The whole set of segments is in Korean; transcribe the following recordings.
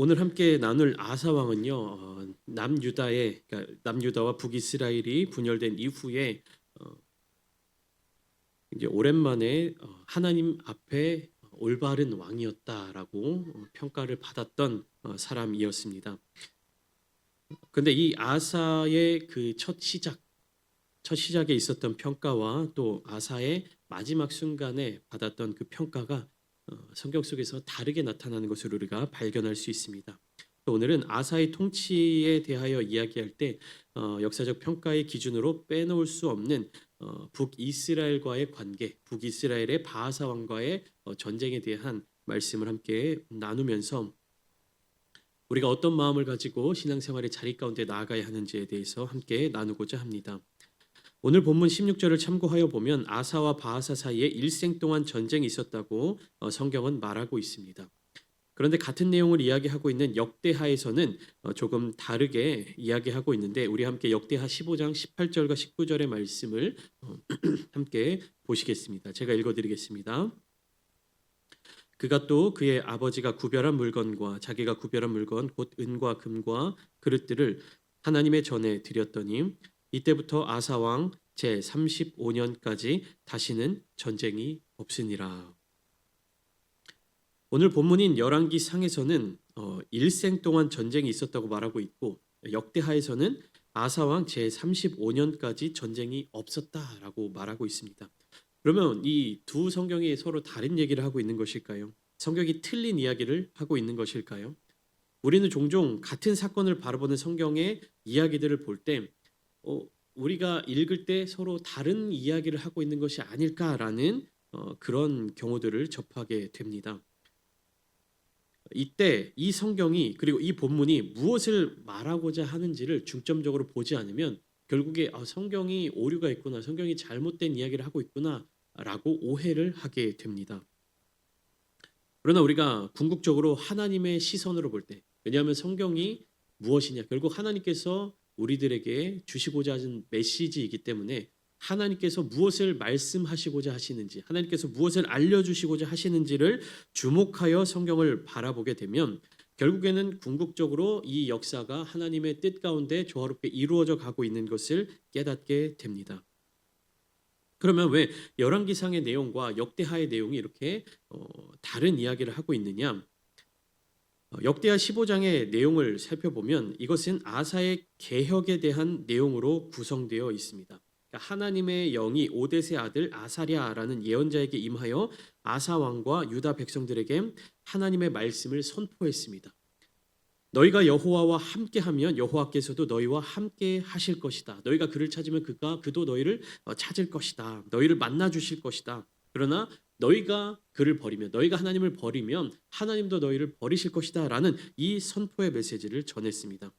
오늘 함께 나눌 아사 왕은요 어, 남유다의 그러니까 남유다와 북이스라엘이 분열된 이후에 어, 이제 오랜만에 어, 하나님 앞에 올바른 왕이었다라고 어, 평가를 받았던 어, 사람이었습니다. 근데 이 아사의 그 첫 시작, 첫 시작에 있었던 평가와 또 아사의 마지막 순간에 받았던 그 평가가 어, 성경 속에서 다르게 나타나는 것을 우리가 발견할 수 있습니다. 또 오늘은 아사의 통치에 대하여 이야기할 때 어, 역사적 평가의 기준으로 빼놓을 수 없는 어, 북이스라엘과의 관계, 북이스라엘의 바하사 왕과의 어, 전쟁에 대한 말씀을 함께 나누면서 우리가 어떤 마음을 가지고 신앙생활의 자리 가운데 나아가야 하는지에 대해서 함께 나누고자 합니다. 오늘 본문 16절을 참고하여 보면 아사와 바하사 사이에 일생 동안 전쟁이 있었다고 어, 성경은 말하고 있습니다. 그런데 같은 내용을 이야기하고 있는 역대하에서는 어, 조금 다르게 이야기하고 있는데 우리 함께 역대하 15장 18절과 19절의 말씀을 어, 함께 보시겠습니다. 제가 읽어 드리겠습니다. 그가 또 그의 아버지가 구별한 물건과 자기가 구별한 물건 곧 은과 금과 그릇들을 하나님의 전에 드렸더니 이때부터 아사 왕 제 35년까지 다시는 전쟁이 없으니라. 오늘 본문인 열왕기 상에서는 어, 일생 동안 전쟁이 있었다고 말하고 있고 역대하에서는 아사 왕 제 35년까지 전쟁이 없었다라고 말하고 있습니다. 그러면 이 두 성경이 서로 다른 얘기를 하고 있는 것일까요? 성경이 틀린 이야기를 하고 있는 것일까요? 우리는 종종 같은 사건을 바라보는 성경의 이야기들을 볼 때 어, 우리가 읽을 때 서로 다른 이야기를 하고 있는 것이 아닐까라는 어, 그런 경우들을 접하게 됩니다. 이때 이 성경이 그리고 이 본문이 무엇을 말하고자 하는지를 중점적으로 보지 않으면 결국에 아, 성경이 오류가 있구나, 성경이 잘못된 이야기를 하고 있구나라고 오해를 하게 됩니다. 그러나 우리가 궁극적으로 하나님의 시선으로 볼 때, 왜냐하면 성경이 무엇이냐, 결국 하나님께서 우리들에게 주시고자 하는 메시지이기 때문에 하나님께서 무엇을 말씀하시고자 하시는지, 하나님께서 무엇을 알려주시고자 하시는지를 주목하여 성경을 바라보게 되면 결국에는 궁극적으로 이 역사가 하나님의 뜻 가운데 조화롭게 이루어져 가고 있는 것을 깨닫게 됩니다. 그러면 왜 열왕기상의 내용과 역대하의 내용이 이렇게 어, 다른 이야기를 하고 있느냐? 어, 역대하 15장의 내용을 살펴보면 이것은 아사의 개혁에 대한 내용으로 구성되어 있습니다. 그러니까 하나님의 영이 오데세 아들 아사랴라는 예언자에게 임하여 아사 왕과 유다 백성들에게 하나님의 말씀을 선포했습니다. 너희가 여호와와 함께하면 여호와께서도 너희와 함께 하실 것이다. 너희가 그를 찾으면 그가 그도 너희를 어, 찾을 것이다. 너희를 만나 주실 것이다. 그러나 너희가 그를 버리면 너희가 하나님을 버리면 하나님도 너희를 버리실 것이다라는 이 선포의 메시지를 전했습니다.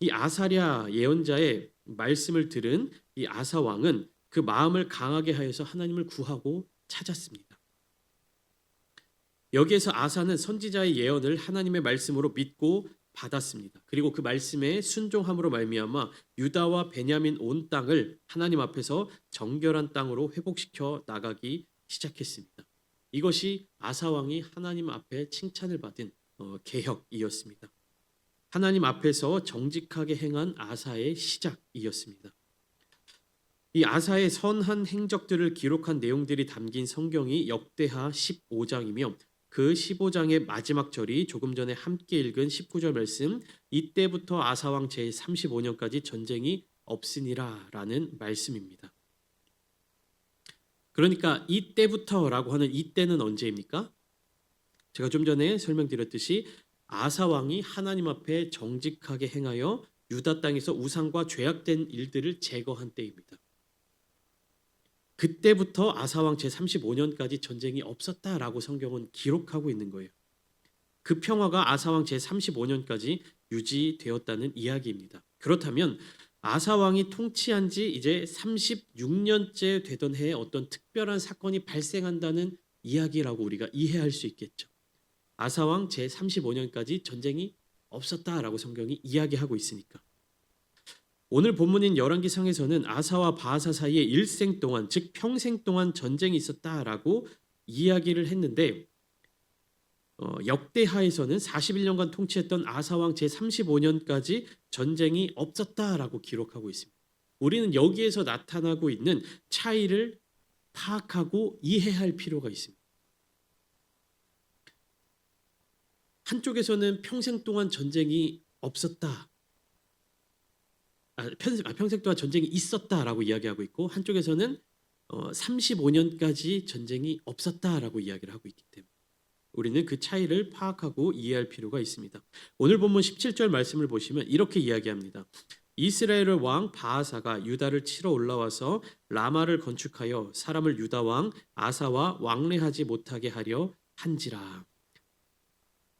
이 아사랴 예언자의 말씀을 들은 이 아사 왕은 그 마음을 강하게 하여서 하나님을 구하고 찾았습니다. 여기에서 아사는 선지자의 예언을 하나님의 말씀으로 믿고 받았습니다. 그리고 그 말씀에 순종함으로 말미암아 유다와 베냐민 온 땅을 하나님 앞에서 정결한 땅으로 회복시켜 나가기 시작했습니다. 이것이 아사 왕이 하나님 앞에 칭찬을 받은 어, 개혁이었습니다. 하나님 앞에서 정직하게 행한 아사의 시작이었습니다. 이 아사의 선한 행적들을 기록한 내용들이 담긴 성경이 역대하 15장이며 그 15장의 마지막 절이 조금 전에 함께 읽은 19절 말씀 이때부터 아사왕 제 35년까지 전쟁이 없으니라 라는 말씀입니다. 그러니까 이때부터라고 하는 이때는 언제입니까? 제가 좀 전에 설명드렸듯이 아사 왕이 하나님 앞에 정직하게 행하여 유다 땅에서 우상과 죄악된 일들을 제거한 때입니다. 그때부터 아사 왕 제 35년까지 전쟁이 없었다라고 성경은 기록하고 있는 거예요. 그 평화가 아사 왕 제 35년까지 유지되었다는 이야기입니다. 그렇다면 아사 왕이 통치한 지 이제 36년째 되던 해에 어떤 특별한 사건이 발생한다는 이야기라고 우리가 이해할 수 있겠죠. 아사 왕 제 35년까지 전쟁이 없었다라고 성경이 이야기하고 있으니까. 오늘 본문인 열왕기상에서는 아사와 바하사 사이에 일생 동안 즉 평생 동안 전쟁이 있었다라고 이야기를 했는데 어, 역대하에서는 41년간 통치했던 아사 왕 제 35년까지 전쟁이 없었다라고 기록하고 있습니다. 우리는 여기에서 나타나고 있는 차이를 파악하고 이해할 필요가 있습니다. 한쪽에서는 평생 동안 전쟁이 없었다. 아, 평생, 아, 평생 동안 전쟁이 있었다라고 이야기하고 있고 한쪽에서는 어, 35년까지 전쟁이 없었다라고 이야기를 하고 있기 때문에 우리는 그 차이를 파악하고 이해할 필요가 있습니다. 오늘 본문 17절 말씀을 보시면 이렇게 이야기합니다. 이스라엘 왕 바하사가 유다를 치러 올라와서 라마를 건축하여 사람을 유다 왕 아사와 왕래하지 못하게 하려 한지라.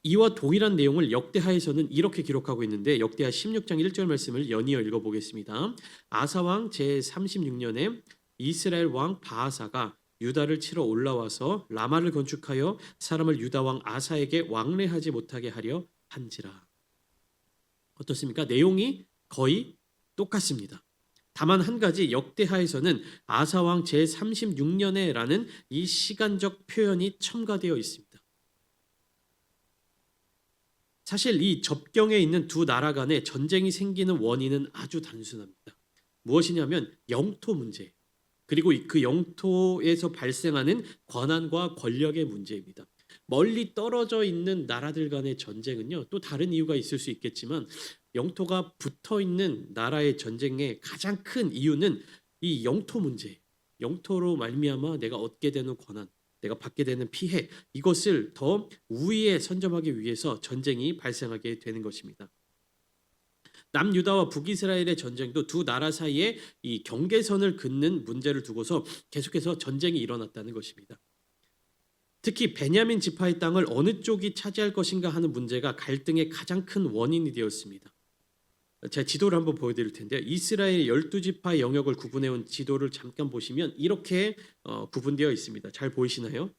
이와 동일한 내용을 역대하에서는 이렇게 기록하고 있는데 역대하 16장 1절 말씀을 연이어 읽어보겠습니다. 아사 왕 제 36년에 이스라엘 왕 바하사가 유다를 치러 올라와서 라마를 건축하여 사람을 유다 왕 아사에게 왕래하지 못하게 하려 한지라. 어떻습니까? 내용이 거의 똑같습니다. 다만 한 가지 역대하에서는 아사 왕 제 36년에라는 이 시간적 표현이 첨가되어 있습니다. 사실 이 접경에 있는 두 나라 간에 전쟁이 생기는 원인은 아주 단순합니다. 무엇이냐면 영토 문제 그리고 그 영토에서 발생하는 권한과 권력의 문제입니다. 멀리 떨어져 있는 나라들 간의 전쟁은요 또 다른 이유가 있을 수 있겠지만 영토가 붙어 있는 나라의 전쟁의 가장 큰 이유는 이 영토 문제, 영토로 말미암아 내가 얻게 되는 권한, 내가 받게 되는 피해 이것을 더 우위에 선점하기 위해서 전쟁이 발생하게 되는 것입니다. 남유다와 북이스라엘의 전쟁도 두 나라 사이에 이 경계선을 긋는 문제를 두고서 계속해서 전쟁이 일어났다는 것입니다. 특히 베냐민 지파의 땅을 어느 쪽이 차지할 것인가 하는 문제가 갈등의 가장 큰 원인이 되었습니다. 제가 지도를 한번 보여드릴 텐데요. 이스라엘 열두 지파의 영역을 구분해온 지도를 잠깐 보시면 이렇게 어, 구분되어 있습니다. 잘 보이시나요?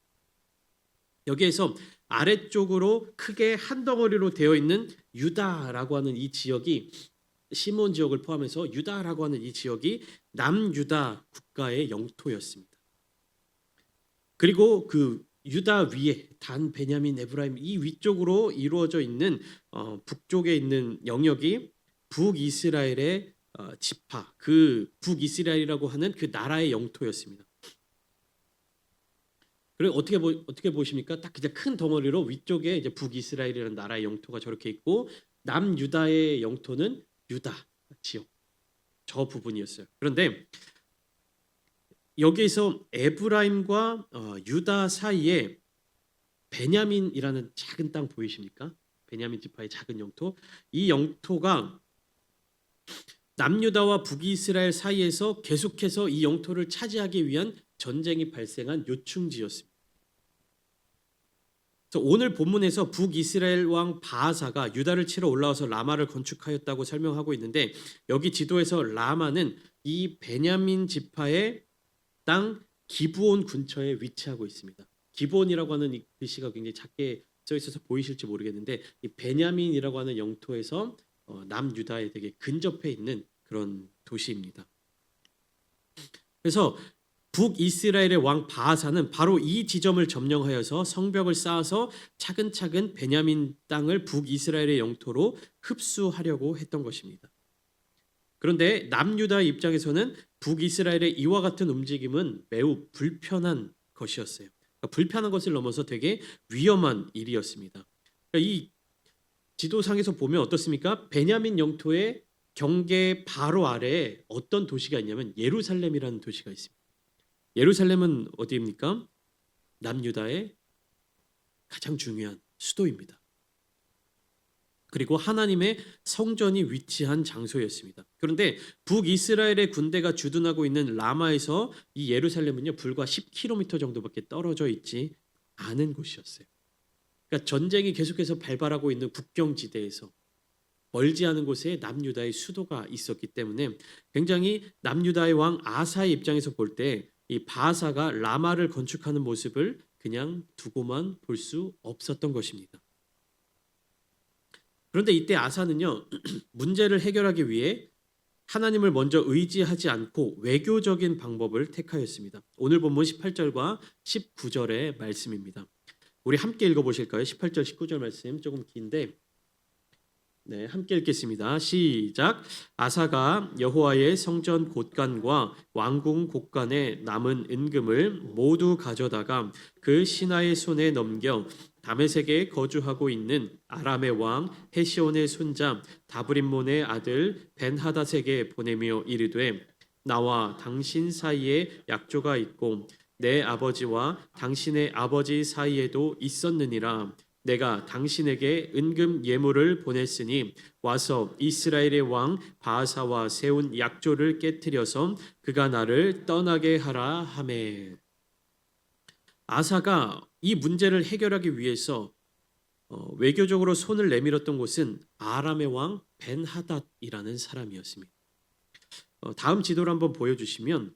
여기에서 아래쪽으로 크게 한 덩어리로 되어 있는 유다라고 하는 이 지역이 시몬 지역을 포함해서 유다라고 하는 이 지역이 남유다 국가의 영토였습니다. 그리고 그 유다 위에 단 베냐민 에브라임 이 위쪽으로 이루어져 있는 어, 북쪽에 있는 영역이 북이스라엘의 어, 지파 그 북이스라엘이라고 하는 그 나라의 영토였습니다. 그리고 어떻게 보, 어떻게 보십니까? 딱 이제 큰 덩어리로 위쪽에 이제 북이스라엘이라는 나라의 영토가 저렇게 있고 남유다의 영토는 유다 지역 저 부분이었어요. 그런데 여기에서 에브라임과 어, 유다 사이에 베냐민이라는 작은 땅 보이십니까? 베냐민 지파의 작은 영토. 이 영토가 남유다와 북이스라엘 사이에서 계속해서 이 영토를 차지하기 위한 전쟁이 발생한 요충지였습니다. 오늘 본문에서 북이스라엘 왕 바하사가 유다를 치러 올라와서 라마를 건축하였다고 설명하고 있는데 여기 지도에서 라마는 이 베냐민 지파의 땅 기브온 근처에 위치하고 있습니다. 기브온이라고 하는 이 글씨가 굉장히 작게 써 있어서 보이실지 모르겠는데 이 베냐민이라고 하는 영토에서 어, 남 유다에 되게 근접해 있는 그런 도시입니다. 그래서 북이스라엘의 왕 바하사는 바로 이 지점을 점령하여서 성벽을 쌓아서 차근차근 베냐민 땅을 북이스라엘의 영토로 흡수하려고 했던 것입니다. 그런데 남유다의 입장에서는 북이스라엘의 이와 같은 움직임은 매우 불편한 것이었어요. 그러니까 불편한 것을 넘어서 되게 위험한 일이었습니다. 그러니까 이 지도상에서 보면 어떻습니까? 베냐민 영토의 경계 바로 아래에 어떤 도시가 있냐면 예루살렘이라는 도시가 있습니다. 예루살렘은 어디입니까? 남유다의 가장 중요한 수도입니다. 그리고 하나님의 성전이 위치한 장소였습니다. 그런데 북이스라엘의 군대가 주둔하고 있는 라마에서 이 예루살렘은요 불과 10km 정도밖에 떨어져 있지 않은 곳이었어요. 그러니까 전쟁이 계속해서 발발하고 있는 국경 지대에서 멀지 않은 곳에 남유다의 수도가 있었기 때문에 굉장히 남유다의 왕 아사의 입장에서 볼 때 이 바사가 라마를 건축하는 모습을 그냥 두고만 볼 수 없었던 것입니다. 그런데 이때 아사는요 문제를 해결하기 위해 하나님을 먼저 의지하지 않고 외교적인 방법을 택하였습니다. 오늘 본문 18절과 19절의 말씀입니다. 우리 함께 읽어보실까요? 18절 19절 말씀 조금 긴데 네, 함께 읽겠습니다. 시작. 아사가 여호와의 성전 곳간과 왕궁 곳간에 남은 은금을 모두 가져다가 그 신하의 손에 넘겨 다메섹에 거주하고 있는 아람의 왕 헤시온의 손자 다브림몬의 아들 벤하다색에 보내며 이르되 나와 당신 사이에 약조가 있고 내 아버지와 당신의 아버지 사이에도 있었느니라 내가 당신에게 은금 예물을 보냈으니 와서 이스라엘의 왕 바하사와 세운 약조를 깨뜨려서 그가 나를 떠나게 하라 하매 아사가 이 문제를 해결하기 위해서 어, 외교적으로 손을 내밀었던 곳은 아람의 왕 벤하닷이라는 사람이었습니다. 어, 다음 지도를 한번 보여주시면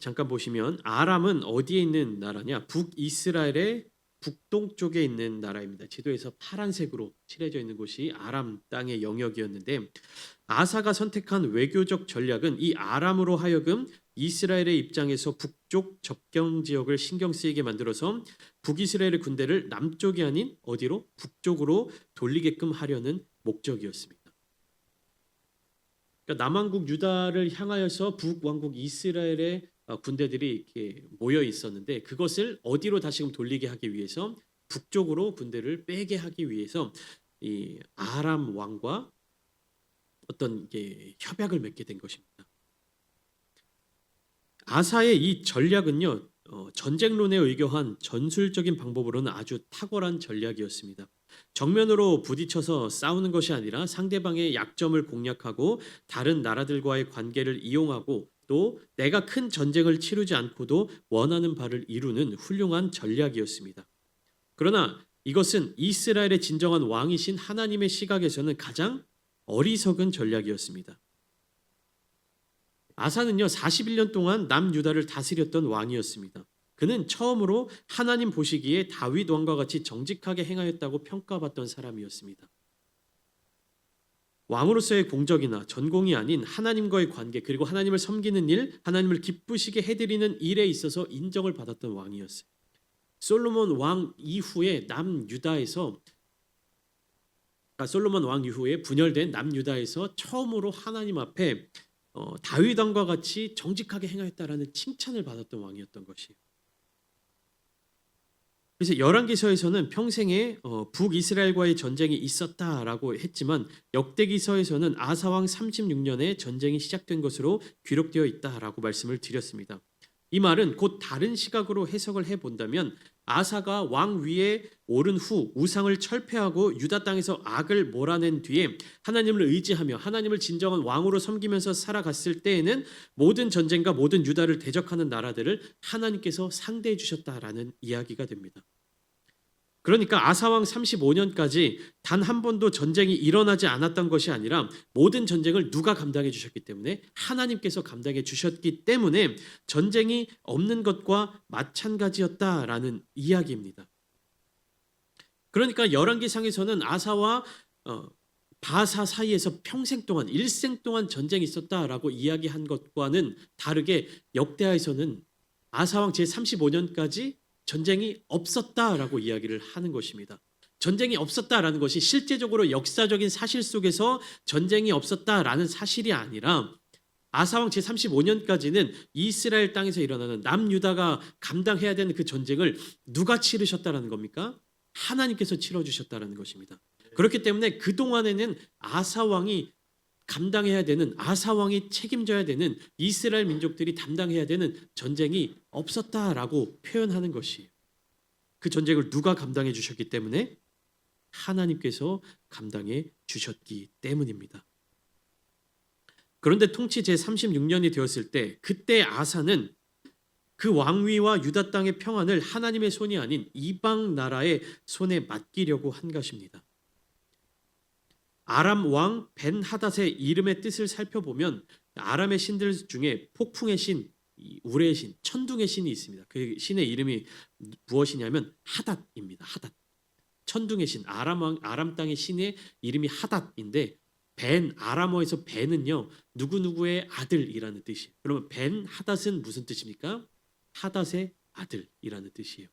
잠깐 보시면 아람은 어디에 있는 나라냐? 북이스라엘의 북동쪽에 있는 나라입니다. 지도에서 파란색으로 칠해져 있는 곳이 아람 땅의 영역이었는데 아사가 선택한 외교적 전략은 이 아람으로 하여금 이스라엘의 입장에서 북쪽 접경 지역을 신경 쓰이게 만들어서 북이스라엘의 군대를 남쪽이 아닌 어디로 북쪽으로 돌리게끔 하려는 목적이었습니다. 그러니까 남왕국 유다를 향하여서 북왕국 이스라엘의 어, 군대들이 이렇게 모여 있었는데 그것을 어디로 다시금 돌리게 하기 위해서 북쪽으로 군대를 빼게 하기 위해서 이 아람 왕과 어떤 이게 협약을 맺게 된 것입니다. 아사의 이 전략은요 어, 전쟁론에 의거한 전술적인 방법으로는 아주 탁월한 전략이었습니다. 정면으로 부딪혀서 싸우는 것이 아니라 상대방의 약점을 공략하고 다른 나라들과의 관계를 이용하고 또 내가 큰 전쟁을 치르지 않고도 원하는 바를 이루는 훌륭한 전략이었습니다. 그러나 이것은 이스라엘의 진정한 왕이신 하나님의 시각에서는 가장 어리석은 전략이었습니다. 아사는요 41년 동안 남유다를 다스렸던 왕이었습니다. 그는 처음으로 하나님 보시기에 다윗 왕과 같이 정직하게 행하였다고 평가받던 사람이었습니다. 왕으로서의 공적이나 전공이 아닌 하나님과의 관계 그리고 하나님을 섬기는 일, 하나님을 기쁘시게 해드리는 일에 있어서 인정을 받았던 왕이었어요. 솔로몬 왕 이후에 남유다에서 그러니까 솔로몬 왕 이후에 분열된 남유다에서 처음으로 하나님 앞에 어, 다윗 왕과 같이 정직하게 행하였다라는 칭찬을 받았던 왕이었던 것이에요. 그래서 열왕기서에서는 평생에 어, 북이스라엘과의 전쟁이 있었다라고 했지만 역대기서에서는 아사왕 36년에 전쟁이 시작된 것으로 기록되어 있다라고 말씀을 드렸습니다. 이 말은 곧 다른 시각으로 해석을 해 본다면 아사가 왕 위에 오른 후 우상을 철폐하고 유다 땅에서 악을 몰아낸 뒤에 하나님을 의지하며 하나님을 진정한 왕으로 섬기면서 살아갔을 때에는 모든 전쟁과 모든 유다를 대적하는 나라들을 하나님께서 상대해 주셨다라는 이야기가 됩니다. 그러니까 아사왕 35년까지 단 한 번도 전쟁이 일어나지 않았던 것이 아니라 모든 전쟁을 누가 감당해 주셨기 때문에 하나님께서 감당해 주셨기 때문에 전쟁이 없는 것과 마찬가지였다라는 이야기입니다. 그러니까 열왕기상에서는 아사와 어, 바사 사이에서 평생 동안 일생 동안 전쟁이 있었다라고 이야기한 것과는 다르게 역대하에서는 아사왕 제 35년까지 전쟁이 없었다라고 이야기를 하는 것입니다. 전쟁이 없었다라는 것이 실제적으로 역사적인 사실 속에서 전쟁이 없었다라는 사실이 아니라 아사왕 제35년까지는 이스라엘 땅에서 일어나는 남유다가 감당해야 되는 그 전쟁을 누가 치르셨다라는 겁니까? 하나님께서 치러 주셨다라는 것입니다. 그렇기 때문에 그 동안에는 아사 왕이 감당해야 되는 아사 왕이 책임져야 되는 이스라엘 민족들이 담당해야 되는 전쟁이 없었다라고 표현하는 것이에요. 그 전쟁을 누가 감당해 주셨기 때문에 하나님께서 감당해 주셨기 때문입니다. 그런데 통치 제 36년이 되었을 때 그때 아사는 그 왕위와 유다 땅의 평안을 하나님의 손이 아닌 이방 나라의 손에 맡기려고 한 것입니다. 아람 왕 벤 하닷의 이름의 뜻을 살펴보면 아람의 신들 중에 폭풍의 신, 우레의 신, 천둥의 신이 있습니다. 그 신의 이름이 무엇이냐면 하닷입니다. 하닷. 천둥의 신, 아람 왕 아람 땅의 신의 이름이 하닷인데 벤 아람어에서 벤은요 누구 누구의 아들이라는 뜻이에요. 그러면 벤 하닷은 무슨 뜻입니까? 하닷의 아들이라는 뜻이에요.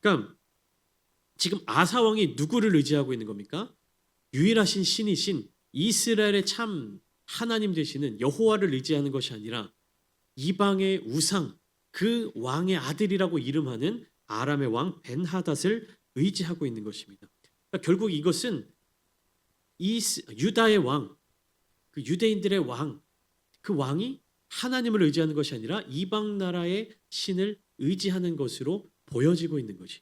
그러니까 지금 아사 왕이 누구를 의지하고 있는 겁니까? 유일하신 신이신 이스라엘의 참 하나님 되시는 여호와를 의지하는 것이 아니라 이방의 우상 그 왕의 아들이라고 이름하는 아람의 왕 벤하닷을 의지하고 있는 것입니다. 그러니까 결국 이것은 이스, 유다의 왕, 그 유대인들의 왕, 그 왕이 하나님을 의지하는 것이 아니라 이방 나라의 신을 의지하는 것으로 보여지고 있는 것이.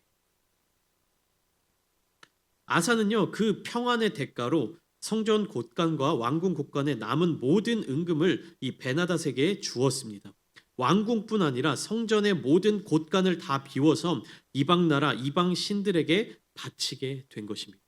아사는요 그 평안의 대가로 성전 곳간과 왕궁 곳간에 남은 모든 은금을 이 베나닷에게 주었습니다. 왕궁뿐 아니라 성전의 모든 곳간을 다 비워서 이방 나라 이방 신들에게 바치게 된 것입니다.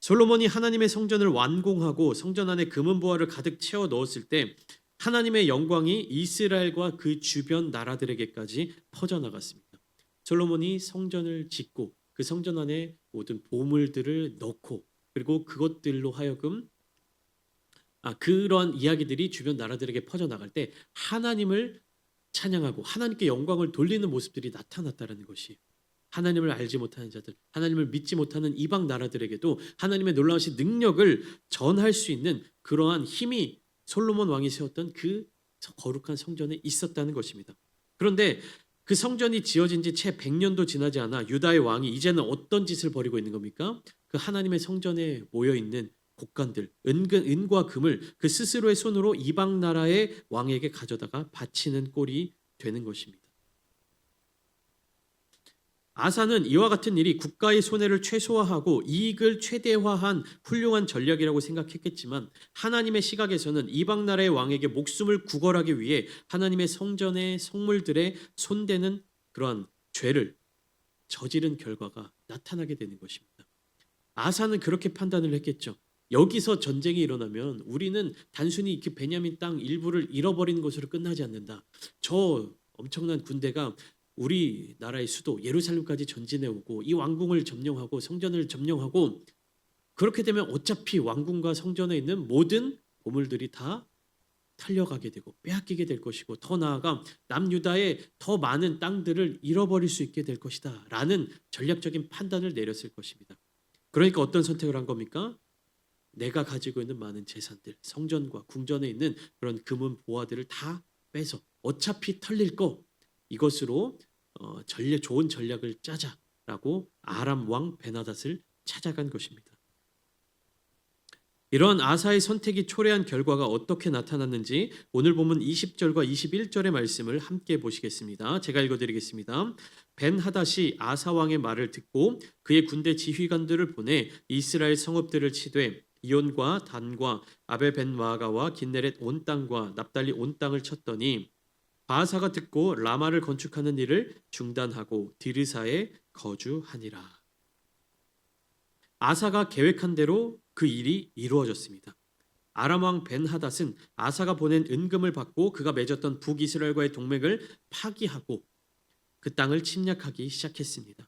솔로몬이 하나님의 성전을 완공하고 성전 안에 금은 보화를 가득 채워 넣었을 때 하나님의 영광이 이스라엘과 그 주변 나라들에게까지 퍼져 나갔습니다. 솔로몬이 성전을 짓고 그 성전 안에 모든 보물들을 넣고 그리고 그것들로 하여금 아 그런 이야기들이 주변 나라들에게 퍼져 나갈 때 하나님을 찬양하고 하나님께 영광을 돌리는 모습들이 나타났다라는 것이 하나님을 알지 못하는 자들, 하나님을 믿지 못하는 이방 나라들에게도 하나님의 놀라우신 능력을 전할 수 있는 그러한 힘이 솔로몬 왕이 세웠던 그 거룩한 성전에 있었다는 것입니다. 그런데 그 성전이 지어진 지 채 100년도 지나지 않아 유다의 왕이 이제는 어떤 짓을 벌이고 있는 겁니까? 그 하나님의 성전에 모여 있는 곡간들, 은근 은과 금을 그 스스로의 손으로 이방 나라의 왕에게 가져다가 바치는 꼴이 되는 것입니다. 아사는 이와 같은 일이 국가의 손해를 최소화하고 이익을 최대화한 훌륭한 전략이라고 생각했겠지만 하나님의 시각에서는 이방 나라의 왕에게 목숨을 구걸하기 위해 하나님의 성전의 성물들에 손대는 그러한 죄를 저지른 결과가 나타나게 되는 것입니다. 아사는 그렇게 판단을 했겠죠. 여기서 전쟁이 일어나면 우리는 단순히 이렇게 베냐민 땅 일부를 잃어버리는 것으로 끝나지 않는다. 저 엄청난 군대가 우리 나라의 수도 예루살렘까지 전진해 오고 이 왕궁을 점령하고 성전을 점령하고 그렇게 되면 어차피 왕궁과 성전에 있는 모든 보물들이 다 탈려가게 되고 빼앗기게 될 것이고 더 나아가 남유다의 더 많은 땅들을 잃어버릴 수 있게 될 것이다 라는 전략적인 판단을 내렸을 것입니다. 그러니까 어떤 선택을 한 겁니까? 내가 가지고 있는 많은 재산들, 성전과 궁전에 있는 그런 금은 보화들을 다 빼서 어차피 털릴 거 이것으로 어, 전략 좋은 전략을 짜자라고 아람 왕 베나닷을 찾아간 것입니다. 이러한 아사의 선택이 초래한 결과가 어떻게 나타났는지 오늘 보면 20절과 21절의 말씀을 함께 보시겠습니다. 제가 읽어드리겠습니다. 벤 하닷이 아사 왕의 말을 듣고 그의 군대 지휘관들을 보내 이스라엘 성읍들을 치되 이온과 단과 아벨 벤 마가와 긴네렛 온 땅과 납달리 온 땅을 쳤더니 바사가 듣고 라마를 건축하는 일을 중단하고 디르사에 거주하니라. 아사가 계획한 대로 그 일이 이루어졌습니다. 아람 왕 벤하닷은 아사가 보낸 은금을 받고 그가 맺었던 북이스라엘과의 동맹을 파기하고 그 땅을 침략하기 시작했습니다.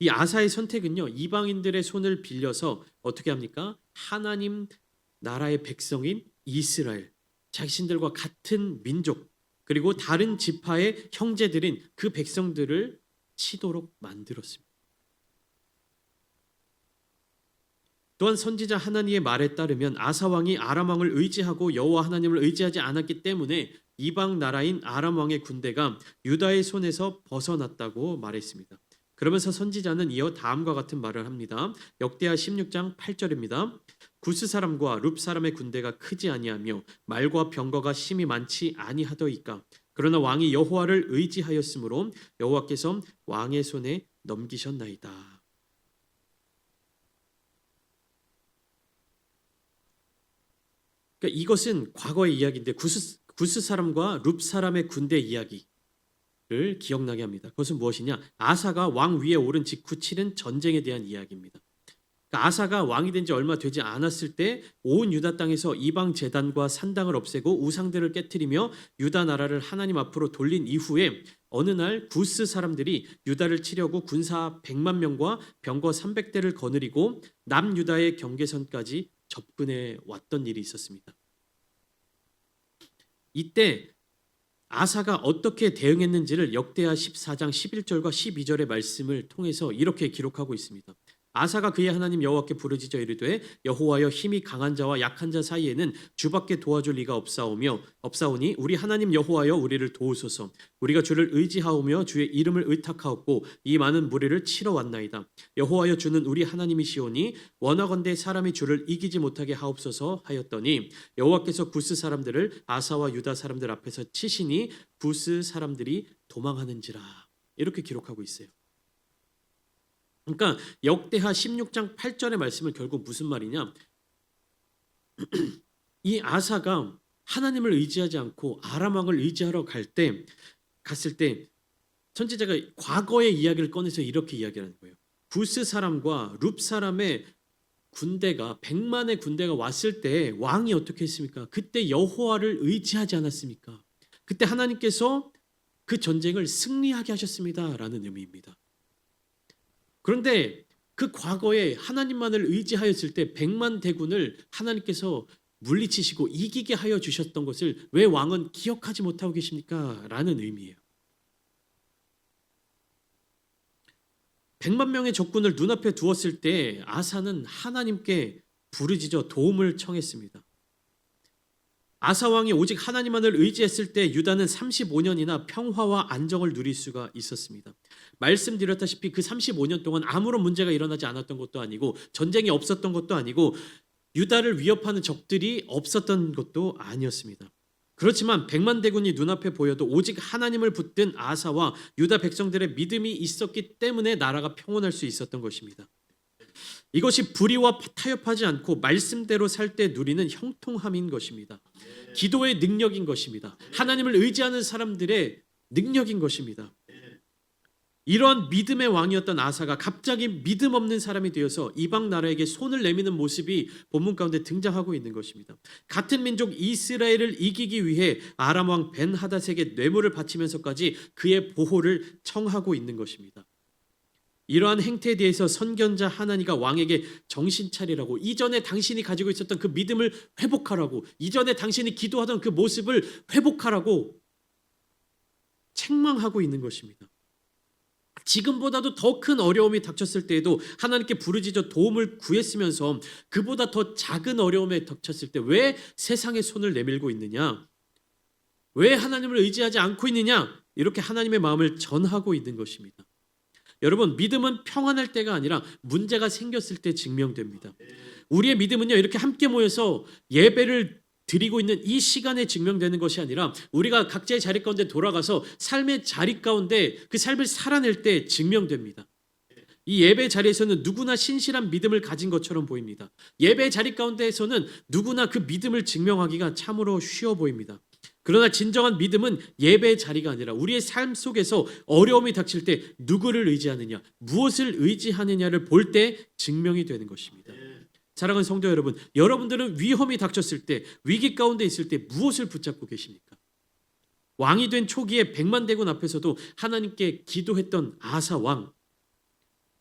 이 아사의 선택은요 이방인들의 손을 빌려서 어떻게 합니까? 하나님 나라의 백성인 이스라엘 자신들과 같은 민족 그리고 다른 지파의 형제들인 그 백성들을 치도록 만들었습니다. 또한 선지자 하나님의 말에 따르면 아사 왕이 아람 왕을 의지하고 여호와 하나님을 의지하지 않았기 때문에 이방 나라인 아람 왕의 군대가 유다의 손에서 벗어났다고 말했습니다. 그러면서 선지자는 이어 다음과 같은 말을 합니다. 역대하 16장 8절입니다. 구스 사람과 룹 사람의 군대가 크지 아니하며 말과 병거가 심히 많지 아니하더이까 그러나 왕이 여호와를 의지하였으므로 여호와께서 왕의 손에 넘기셨나이다. 그러니까 이것은 과거의 이야기인데 구스, 구스 사람과 룹 사람의 군대 이야기. 를 기억나게 합니다. 그것은 무엇이냐? 아사가 왕 위에 오른 직후 치른 전쟁에 대한 이야기입니다. 그러니까 아사가 왕이 된 지 얼마 되지 않았을 때 온 유다 땅에서 이방 제단과 산당을 없애고 우상들을 깨뜨리며 유다 나라를 하나님 앞으로 돌린 이후에 어느 날 구스 사람들이 유다를 치려고 군사 100만 명과 병거 300대를 거느리고 남유다의 경계선까지 접근해 왔던 일이 있었습니다. 이때 아사가 어떻게 대응했는지를 역대하 14장 11절과 12절의 말씀을 통해서 이렇게 기록하고 있습니다. 아사가 그의 하나님 여호와께 부르짖어 이르되 여호와여 힘이 강한 자와 약한 자 사이에는 주밖에 도와줄 리가 없사오며 없사오니 우리 하나님 여호와여 우리를 도우소서. 우리가 주를 의지하오며 주의 이름을 의탁하옵고 이 많은 무리를 치러 왔나이다. 여호와여 주는 우리 하나님이시오니 원하건대 사람이 주를 이기지 못하게 하옵소서 하였더니 여호와께서 구스 사람들을 아사와 유다 사람들 앞에서 치시니 구스 사람들이 도망하는지라. 이렇게 기록하고 있어요. 그러니까 역대하 16장 8절의 말씀은 결국 무슨 말이냐? 이 아사가 하나님을 의지하지 않고 아람 왕을 의지하러 갈 때 갔을 때 선지자가 과거의 이야기를 꺼내서 이렇게 이야기하는 거예요. 구스 사람과 룹 사람의 군대가 백만의 군대가 왔을 때 왕이 어떻게 했습니까? 그때 여호와를 의지하지 않았습니까? 그때 하나님께서 그 전쟁을 승리하게 하셨습니다라는 의미입니다. 그런데 그 과거에 하나님만을 의지하였을 때 백만 대군을 하나님께서 물리치시고 이기게 하여 주셨던 것을 왜 왕은 기억하지 못하고 계십니까? 라는 의미예요. 백만 명의 적군을 눈앞에 두었을 때 아사는 하나님께 부르짖어 도움을 청했습니다. 아사 왕이 오직 하나님만을 의지했을 때 유다는 35년이나 평화와 안정을 누릴 수가 있었습니다. 말씀드렸다시피 그 35년 동안 아무런 문제가 일어나지 않았던 것도 아니고 전쟁이 없었던 것도 아니고 유다를 위협하는 적들이 없었던 것도 아니었습니다. 그렇지만 백만 대군이 눈앞에 보여도 오직 하나님을 붙든 아사와 유다 백성들의 믿음이 있었기 때문에 나라가 평온할 수 있었던 것입니다. 이것이 불의와 타협하지 않고 말씀대로 살 때 누리는 형통함인 것입니다. 기도의 능력인 것입니다. 하나님을 의지하는 사람들의 능력인 것입니다. 이러한 믿음의 왕이었던 아사가 갑자기 믿음 없는 사람이 되어서 이방 나라에게 손을 내미는 모습이 본문 가운데 등장하고 있는 것입니다. 같은 민족 이스라엘을 이기기 위해 아람 왕 벤하닷에게 뇌물을 바치면서까지 그의 보호를 청하고 있는 것입니다. 이러한 행태에 대해서 선견자 하나니가 왕에게 정신 차리라고 이전에 당신이 가지고 있었던 그 믿음을 회복하라고 이전에 당신이 기도하던 그 모습을 회복하라고 책망하고 있는 것입니다. 지금보다도 더 큰 어려움이 닥쳤을 때에도 하나님께 부르짖어 도움을 구했으면서 그보다 더 작은 어려움에 닥쳤을 때 왜 세상에 손을 내밀고 있느냐? 왜 하나님을 의지하지 않고 있느냐? 이렇게 하나님의 마음을 전하고 있는 것입니다. 여러분, 믿음은 평안할 때가 아니라 문제가 생겼을 때 증명됩니다. 우리의 믿음은요, 이렇게 함께 모여서 예배를 드리고 있는 이 시간에 증명되는 것이 아니라 우리가 각자의 자리 가운데 돌아가서 삶의 자리 가운데 그 삶을 살아낼 때 증명됩니다. 이 예배 자리에서는 누구나 신실한 믿음을 가진 것처럼 보입니다. 예배 자리 가운데에서는 누구나 그 믿음을 증명하기가 참으로 쉬워 보입니다. 그러나 진정한 믿음은 예배 자리가 아니라 우리의 삶 속에서 어려움이 닥칠 때 누구를 의지하느냐, 무엇을 의지하느냐를 볼 때 증명이 되는 것입니다. 사랑하는 성도 여러분, 여러분들은 위험이 닥쳤을 때, 위기 가운데 있을 때 무엇을 붙잡고 계십니까? 왕이 된 초기에 백만 대군 앞에서도 하나님께 기도했던 아사 왕.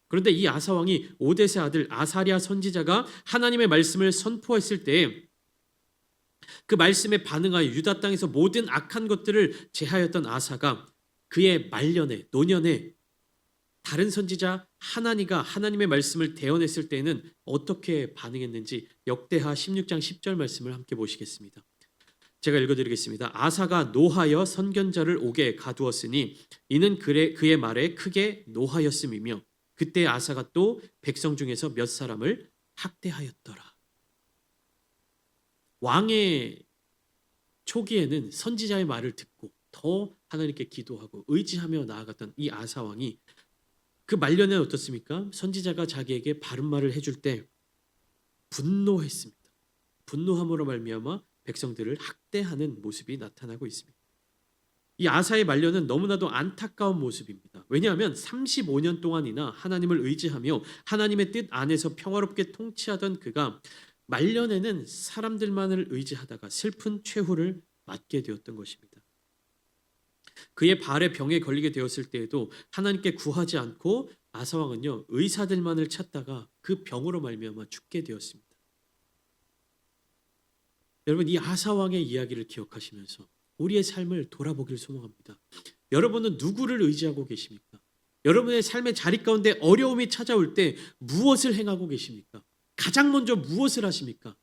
그런데 이 아사 왕이 오데세 아들 아사리아 선지자가 하나님의 말씀을 선포했을 때 그 말씀에 반응하여 유다 땅에서 모든 악한 것들을 제하였던 아사가 그의 말년에 노년에 다른 선지자 하나니가 하나님의 말씀을 대언했을 때에는 어떻게 반응했는지 역대하 16장 10절 말씀을 함께 보시겠습니다. 제가 읽어드리겠습니다. 아사가 노하여 선견자를 옥에 가두었으니 이는 그의, 말에 크게 노하였음이며 그때 아사가 또 백성 중에서 몇 사람을 학대하였더라. 왕의 초기에는 선지자의 말을 듣고 더 하나님께 기도하고 의지하며 나아갔던 이 아사 왕이 그 말년에 어떻습니까? 선지자가 자기에게 바른 말을 해줄 때 분노했습니다. 분노함으로 말미암아 백성들을 학대하는 모습이 나타나고 있습니다. 이 아사의 말년은 너무나도 안타까운 모습입니다. 왜냐하면 35년 동안이나 하나님을 의지하며 하나님의 뜻 안에서 평화롭게 통치하던 그가 말년에는 사람들만을 의지하다가 슬픈 최후를 맞게 되었던 것입니다. 그의 발에 병에 걸리게 되었을 때에도 하나님께 구하지 않고 아사 왕은요 의사들만을 찾다가 그 병으로 말미암아 죽게 되었습니다. 여러분 이 아사 왕의 이야기를 기억하시면서 우리의 삶을 돌아보기를 소망합니다. 여러분은 누구를 의지하고 계십니까? 여러분의 삶의 자리 가운데 어려움이 찾아올 때 무엇을 행하고 계십니까? 가장 먼저 무엇을 하십니까?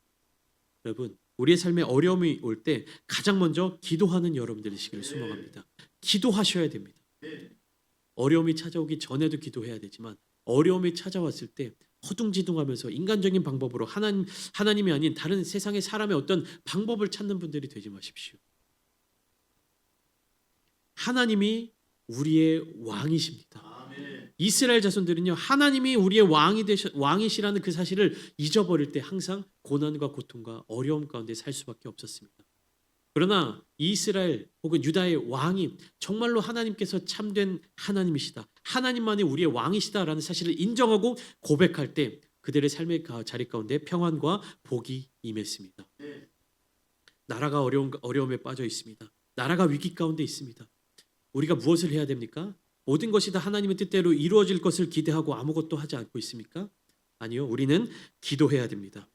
여러분, 우리의 삶에 어려움이 올 때 가장 먼저 기도하는 여러분들이시기를 소망합니다. 기도하셔야 됩니다. 어려움이 찾아오기 전에도 기도해야 되지만 어려움이 찾아왔을 때 허둥지둥하면서 인간적인 방법으로 하나님 하나님이 아닌 다른 세상의 사람의 어떤 방법을 찾는 분들이 되지 마십시오. 하나님이 우리의 왕이십니다. 이스라엘 자손들은요 하나님이 우리의 왕이 되셔 왕이시라는 그 사실을 잊어버릴 때 항상 고난과 고통과 어려움 가운데 살 수밖에 없었습니다. 그러나 이스라엘 혹은 유다의 왕이 정말로 하나님께서 참된 하나님이시다. 하나님만이 우리의 왕이시다라는 사실을 인정하고 고백할 때 그들의 삶의 가- 자리 가운데 평안과 복이 임했습니다. 나라가 어려운 어려움에 빠져 있습니다. 나라가 위기 가운데 있습니다. 우리가 무엇을 해야 됩니까? 모든 것이 다 하나님의 뜻대로 이루어질 것을 기대하고 아무것도 하지 않고 있습니까? 아니요. 우리는 기도해야 됩니다.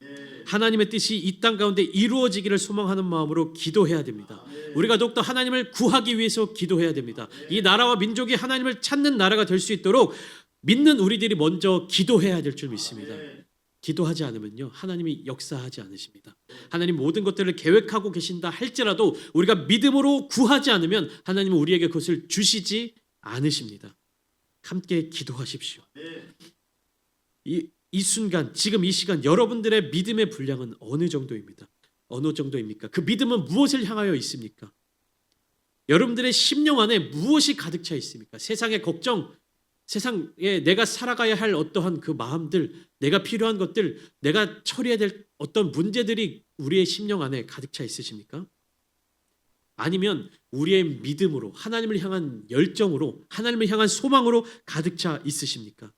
하나님의 뜻이 이 땅 가운데 이루어지기를 소망하는 마음으로 기도해야 됩니다. 우리가 더욱더 하나님을 구하기 위해서 기도해야 됩니다. 이 나라와 민족이 하나님을 찾는 나라가 될 수 있도록 믿는 우리들이 먼저 기도해야 될 줄 믿습니다. 기도하지 않으면요 하나님이 역사하지 않으십니다. 하나님 모든 것들을 계획하고 계신다 할지라도 우리가 믿음으로 구하지 않으면 하나님은 우리에게 그것을 주시지 않으십니다. 함께 기도하십시오. 이, 이 순간 지금 이 시간 여러분들의 믿음의 분량은 어느 정도입니다. 어느 정도입니까? 그 믿음은 무엇을 향하여 있습니까? 여러분들의 심령 안에 무엇이 가득 차 있습니까? 세상의 걱정, 세상에 내가 살아가야 할 어떠한 그 마음들, 내가 필요한 것들, 내가 처리해야 될 어떤 문제들이 우리의 심령 안에 가득 차 있으십니까? 아니면 우리의 믿음으로 하나님을 향한 열정으로 하나님을 향한 소망으로 가득 차 있으십니까?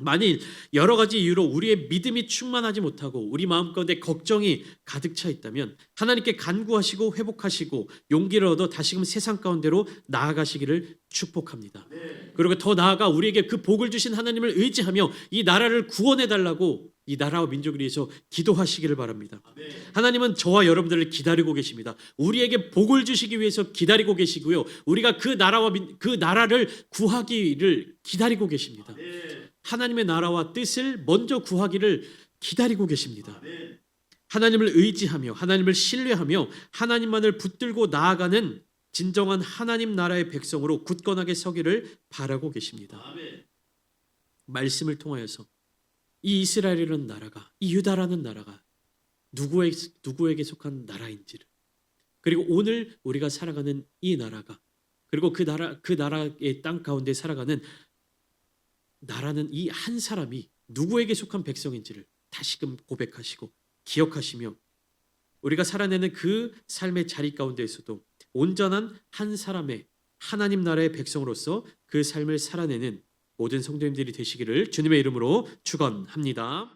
만일 여러 가지 이유로 우리의 믿음이 충만하지 못하고 우리 마음 가운데 걱정이 가득 차 있다면 하나님께 간구하시고 회복하시고 용기를 얻어 다시금 세상 가운데로 나아가시기를 축복합니다. 그리고 더 나아가 우리에게 그 복을 주신 하나님을 의지하며 이 나라를 구원해 달라고 이 나라와 민족을 위해서 기도하시기를 바랍니다. 하나님은 저와 여러분들을 기다리고 계십니다. 우리에게 복을 주시기 위해서 기다리고 계시고요. 우리가 그 나라와 민, 그 나라를 구하기를 기다리고 계십니다. 하나님의 나라와 뜻을 먼저 구하기를 기다리고 계십니다. 하나님을 의지하며 하나님을 신뢰하며 하나님만을 붙들고 나아가는 진정한 하나님 나라의 백성으로 굳건하게 서기를 바라고 계십니다. 말씀을 통하여서 이 이스라엘이라는 나라가 이 유다라는 나라가 누구에, 누구에게 속한 나라인지를 그리고 오늘 우리가 살아가는 이 나라가 그리고 그 나라 그 나라의 땅 가운데 살아가는 나라는 이 한 사람이 누구에게 속한 백성인지를 다시금 고백하시고 기억하시며 우리가 살아내는 그 삶의 자리 가운데에서도 온전한 한 사람의 하나님 나라의 백성으로서 그 삶을 살아내는 모든 성도님들이 되시기를 주님의 이름으로 축원합니다.